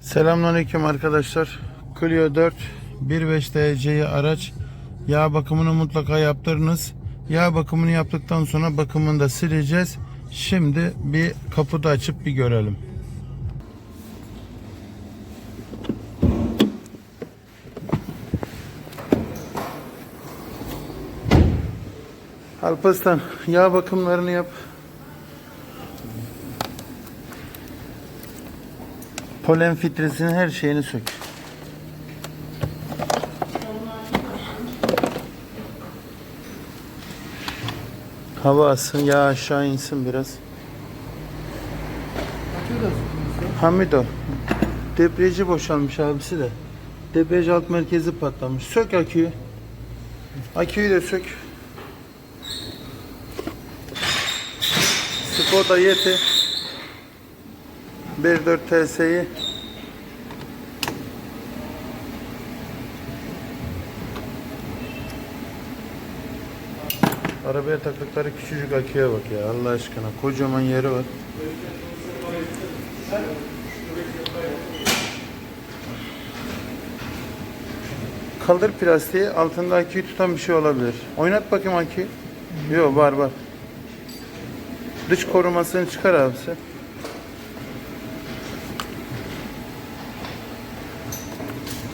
Selamünaleyküm arkadaşlar. Clio 4 1.5 DC'yi araç yağ bakımını mutlaka yaptırınız. Yağ bakımını yaptıktan sonra bakımını da sileceğiz. Şimdi bir kaputu açıp bir görelim. Alparslan yağ bakımlarını yap. Polen filtresinin her şeyini sök. Hava alsın, yağ aşağı insin biraz. Hamido. Debriyajı boşalmış abisi de. Debriyaj alt merkezi patlamış. Sök aküyü. Aküyü de sök. Skoda Yeti 1.4 TS'yi Arabaya taktıkları küçücük aküye bak ya Allah aşkına kocaman yeri var. Kaldır plastiği altında aküyü tutan bir şey olabilir. Oynat bakayım aküyü. Yok var var. Dış korumasını çıkar abisi.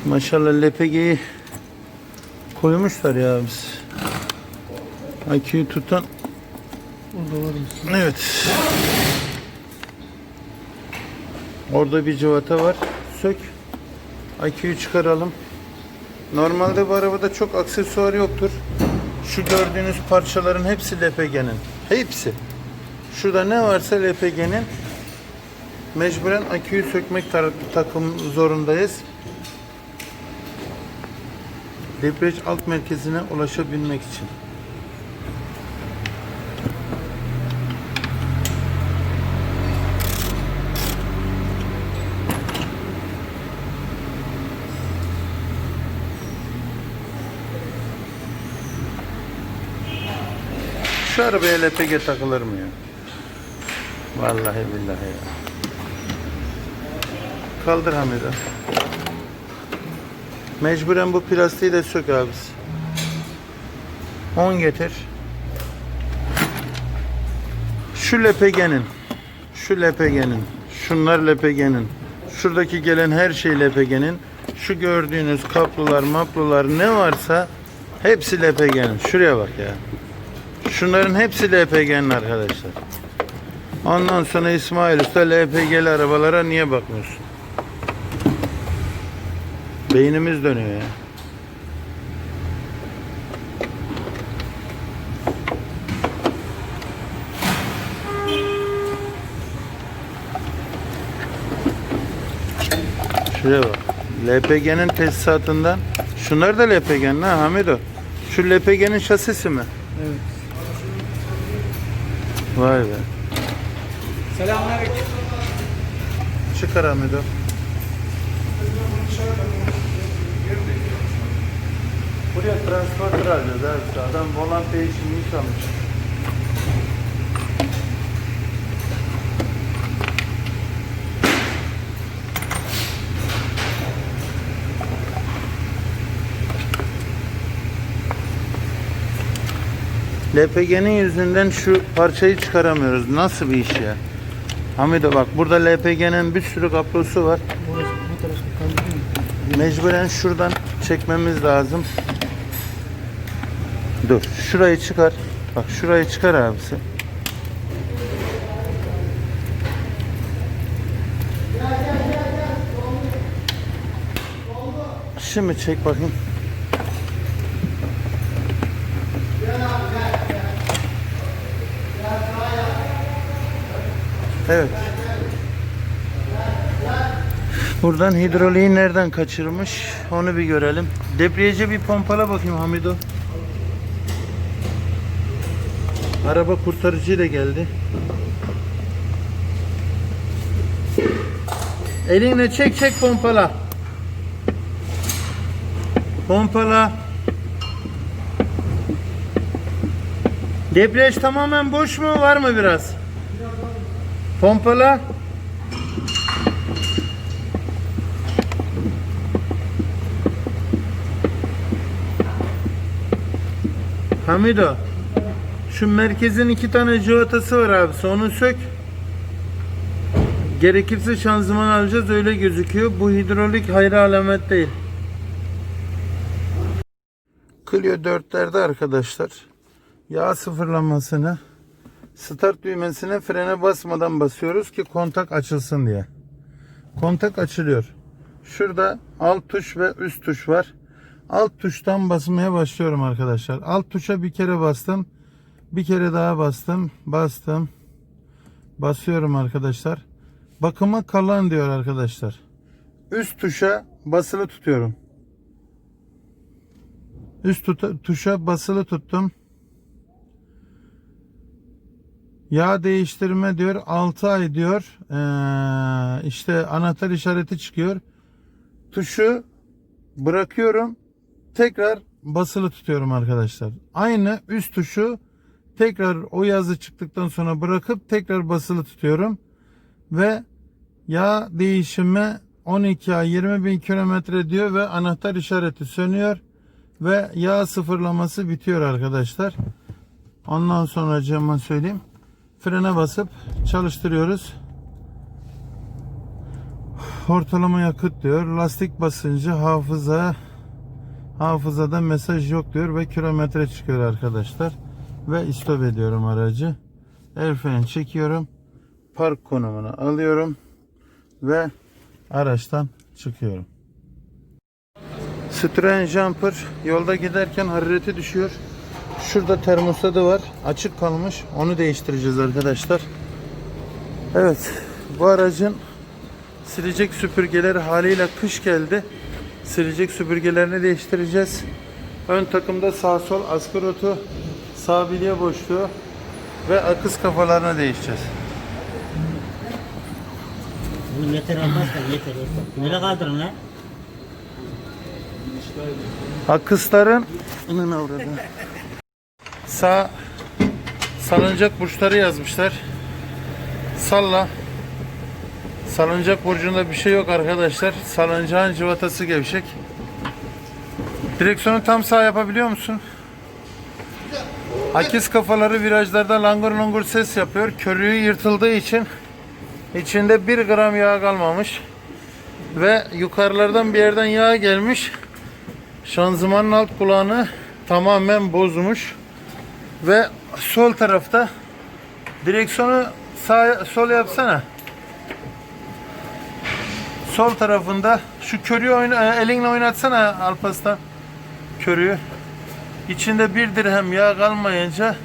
Maşallah LPG'yi koymuşlar ya biz. Aküyü tutan Evet. Orada bir cıvata var. Sök. Aküyü çıkaralım. Normalde bu arabada çok aksesuar yoktur. Şu gördüğünüz parçaların hepsi LPG'nin. Hepsi. Şurada ne varsa LPG'nin. Mecburen aküyü sökmek takım zorundayız. Debriyaj alt merkezine ulaşabilmek için. Şu arabaya LPG takılır mı ya? Vallahi billahi ya. Kaldır Hamida. Mecburen bu plastiği de sök abisi. 10 getir. Şu LPG'nin, şu LPG'nin, şunlar LPG'nin, şuradaki gelen her şey LPG'nin, şu gördüğünüz kaplular, maplular ne varsa hepsi LPG'nin. Şuraya bak ya. Şunların hepsi LPG'nin arkadaşlar. Ondan sonra İsmail Usta LPG'li arabalara niye bakmıyorsun? Beynimiz dönüyor ya. Şuraya bak. LPG'nin tesisatından Şunlar da LPG'nin ha Hamido. Şu LPG'nin şasisi mi? Evet. Vay be. Selamünaleyküm. Çıkar Hamido. Transporter alacağız abi. Adam volant değişimini çalmış. LPG'nin yüzünden şu parçayı çıkaramıyoruz. Nasıl bir iş ya? Hamido bak burada LPG'nin bir sürü kablosu var. Mecburen şuradan çekmemiz lazım. Dur. Şurayı çıkar. Bak şurayı çıkar abisi. Şimdi çek bakayım. Evet. Buradan hidroliği nereden kaçırmış onu bir görelim. Debriyajı bir pompala bakayım Hamido. Araba kurtarıcıyla geldi. Elinle çek çek pompala. Pompala. Debriyaj tamamen boş mu? Var mı biraz? Pompala. Hamido. Şu merkezin iki tane civatası var abi. Onu sök. Gerekirse şanzıman alacağız öyle gözüküyor. Bu hidrolik hayra alamet değil. Clio 4'lerde arkadaşlar yağ sıfırlamasını start düğmesine frene basmadan basıyoruz ki kontak açılsın diye. Kontak açılıyor. Şurada alt tuş ve üst tuş var. Alt tuştan basmaya başlıyorum arkadaşlar. Alt tuşa bir kere bastım. Bir kere daha bastım. Bastım. Basıyorum arkadaşlar. Bakıma kalan diyor arkadaşlar. Üst tuşa basılı tutuyorum. Üst tuta- tuşa basılı tuttum. Yağ değiştirme diyor 6 ay diyor. Ee, işte anahtar işareti çıkıyor. Tuşu bırakıyorum. Tekrar basılı tutuyorum arkadaşlar. Aynı üst tuşu tekrar o yazı çıktıktan sonra bırakıp tekrar basılı tutuyorum. Ve yağ değişimi 12 ay 20 bin kilometre diyor ve anahtar işareti sönüyor ve yağ sıfırlaması bitiyor arkadaşlar. Ondan sonra cama söyleyeyim. Frene basıp çalıştırıyoruz. Ortalama yakıt diyor. Lastik basıncı hafıza hafızada mesaj yok diyor ve kilometre çıkıyor arkadaşlar. Ve istop ediyorum aracı. El freni çekiyorum. Park konumunu alıyorum ve araçtan çıkıyorum. Citroen Jumper yolda giderken harareti düşüyor. Şurada termostadı var. Açık kalmış. Onu değiştireceğiz arkadaşlar. Evet. Bu aracın silecek süpürgeleri haliyle kış geldi. Silecek süpürgelerini değiştireceğiz. Ön takımda sağ sol askorotu, sağ bilye boşluğu ve akız kafalarını değişeceğiz. Oğlum yeter olmaz da yeter yeter. Nereye kaldırın lan? Akısların Ananı avradı. Sağ salıncak burçları yazmışlar. Salla. Salıncak burcunda bir şey yok arkadaşlar. Salıncağın civatası gevşek. Direksiyonu tam sağ yapabiliyor musun? Akis kafaları virajlarda langur langur ses yapıyor. Körüğü yırtıldığı için içinde 1 gram yağ kalmamış. Ve yukarılardan bir yerden yağ gelmiş. Şanzımanın alt kulağını tamamen bozmuş. Ve sol tarafta direksiyonu sağ sol yapsana. Sol tarafında şu körüğü oyna, e, elinle oynatsana Alpas'ta. Körüğü. İçinde bir dirhem yağ kalmayınca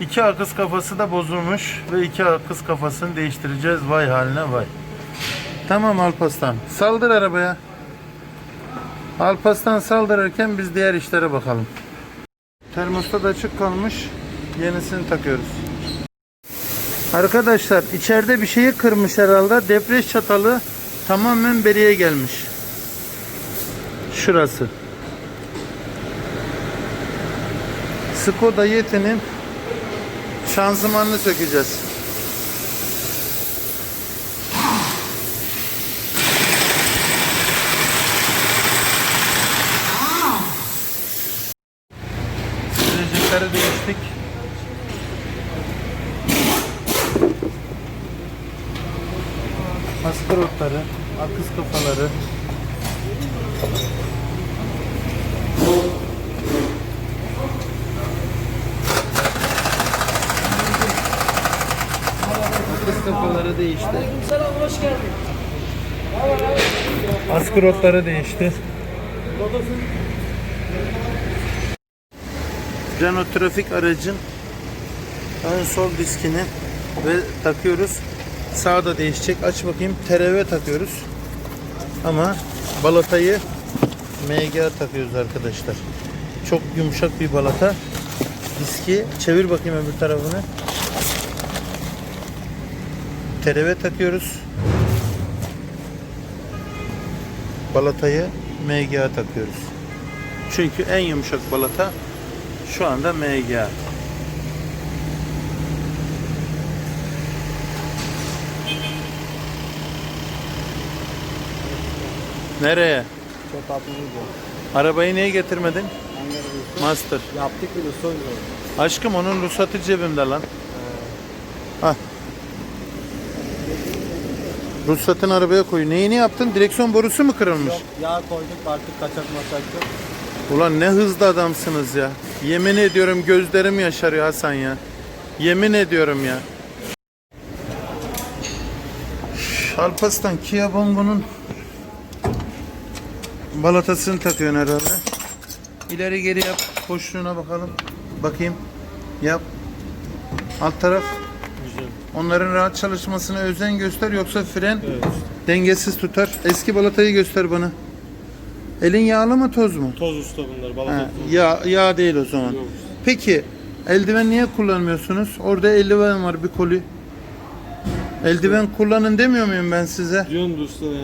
iki akız kafası da bozulmuş ve iki akız kafasını değiştireceğiz. Vay haline vay. Tamam Alpaslan. Saldır arabaya. Alpaslan saldırırken biz diğer işlere bakalım. Termostat açık kalmış. Yenisini takıyoruz. Arkadaşlar içeride bir şeyi kırmış herhalde. Depreş çatalı tamamen beriye gelmiş. Şurası. Skoda Yeti'nin şanzımanını sökeceğiz. Silecekleri değiştik. Askarotları, akız kafaları. Akız kafaları değişti. Selam hoş geldin. Askarotları değişti. Renault Trafik aracın ön sol diskini ve takıyoruz. Sağda değişecek. Aç bakayım. TRV takıyoruz. Ama balatayı MG takıyoruz arkadaşlar. Çok yumuşak bir balata. Diski çevir bakayım öbür tarafını. TRV takıyoruz. Balatayı MGA takıyoruz. Çünkü en yumuşak balata şu anda MGA. Nereye? Çok. Arabayı niye getirmedin? Master. Yaptık son yıl. Aşkım onun ruhsatı cebimde lan. Hah. Ruhsatını arabaya koy. Neyini yaptın? Direksiyon borusu mu kırılmış? Yok yağ koyduk artık kaçak maçak yok. Ulan ne hızlı adamsınız ya. Yemin ediyorum gözlerim yaşarıyor Hasan ya. Yemin ediyorum ya. Alpaslan Kia Bongo'nun balatasını takıyorsun herhalde. İleri geri yap. Boşluğuna bakalım. Bakayım. Yap. Alt taraf. Onların rahat çalışmasına özen göster yoksa fren Evet. dengesiz tutar. Eski balatayı göster bana. Elin yağlı mı toz mu? Toz usta bunlar. Ha, Balata yağ, yağ değil o zaman. Yok. Peki eldiven niye kullanmıyorsunuz? Orada eldiven var bir koli. Eldiven kullanın demiyor muyum ben size? Diyorsun usta yani doğru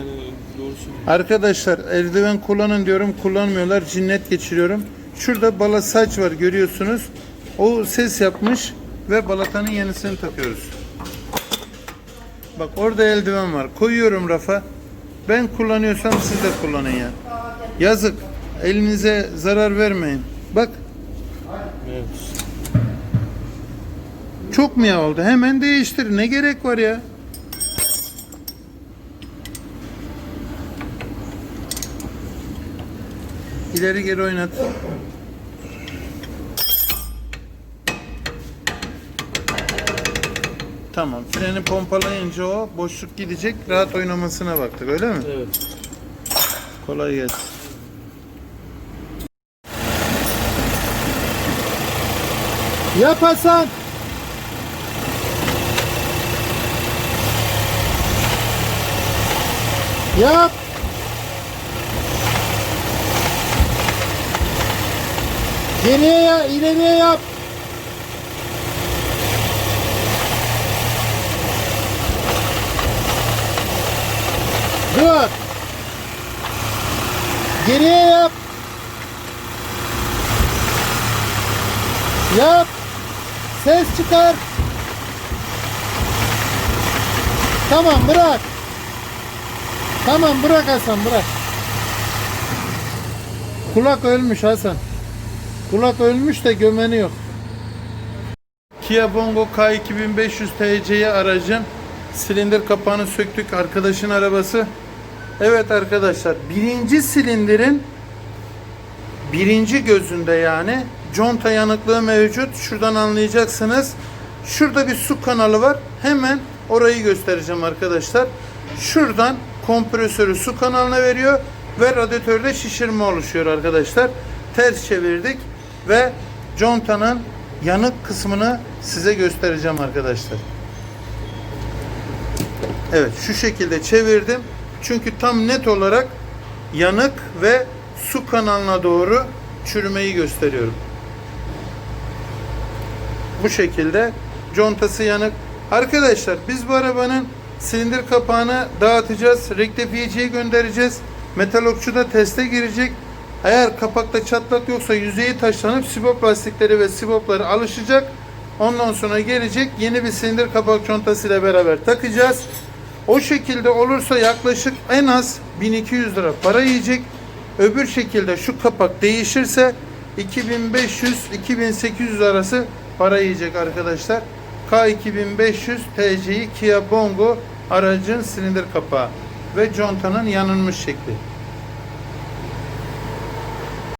söylüyorsun. Arkadaşlar eldiven kullanın diyorum kullanmıyorlar cinnet geçiriyorum. Şurada bala saç var görüyorsunuz. O ses yapmış ve balatanın yenisini takıyoruz. Bak orada eldiven var. Koyuyorum rafa. Ben kullanıyorsam siz de kullanın ya. Yazık. Elinize zarar vermeyin. Bak çok mu yağ oldu? Hemen değiştir. Ne gerek var ya? İleri geri oynat. Tamam. Freni pompalayınca o boşluk gidecek. Rahat oynamasına baktık öyle mi? Evet. Kolay gelsin. Yap Hasan. Yap. Geriye ya, ileriye yap. Dur. Geriye yap. Yap. Ses çıkar. Tamam bırak. Tamam bırak Hasan bırak. Kulak ölmüş Hasan. Kulak ölmüş de gömeni yok. Kia Bongo K2500 TC'ye aracın silindir kapağını söktük. Arkadaşın arabası. Evet arkadaşlar birinci silindirin birinci gözünde yani conta yanıklığı mevcut. Şuradan anlayacaksınız. Şurada bir su kanalı var. Hemen orayı göstereceğim arkadaşlar. Şuradan kompresörü su kanalına veriyor ve radyatörde şişirme oluşuyor arkadaşlar. Ters çevirdik ve contanın yanık kısmını size göstereceğim arkadaşlar. Evet şu şekilde çevirdim. Çünkü tam net olarak yanık ve su kanalına doğru çürümeyi gösteriyorum. Bu şekilde contası yanık. Arkadaşlar biz bu arabanın silindir kapağını dağıtacağız. Rektifiyeciye göndereceğiz. Metal okçuda teste girecek. Eğer kapakta çatlak yoksa yüzeyi taşlanıp sibop lastikleri ve sibopları alışacak. Ondan sonra gelecek yeni bir silindir kapak contası ile beraber takacağız. O şekilde olursa yaklaşık en az 1200 lira para yiyecek. Öbür şekilde şu kapak değişirse 2500-2800 arası para yiyecek arkadaşlar. K2500 TC'yi Kia Bongo aracın silindir kapağı ve contanın yanılmış şekli.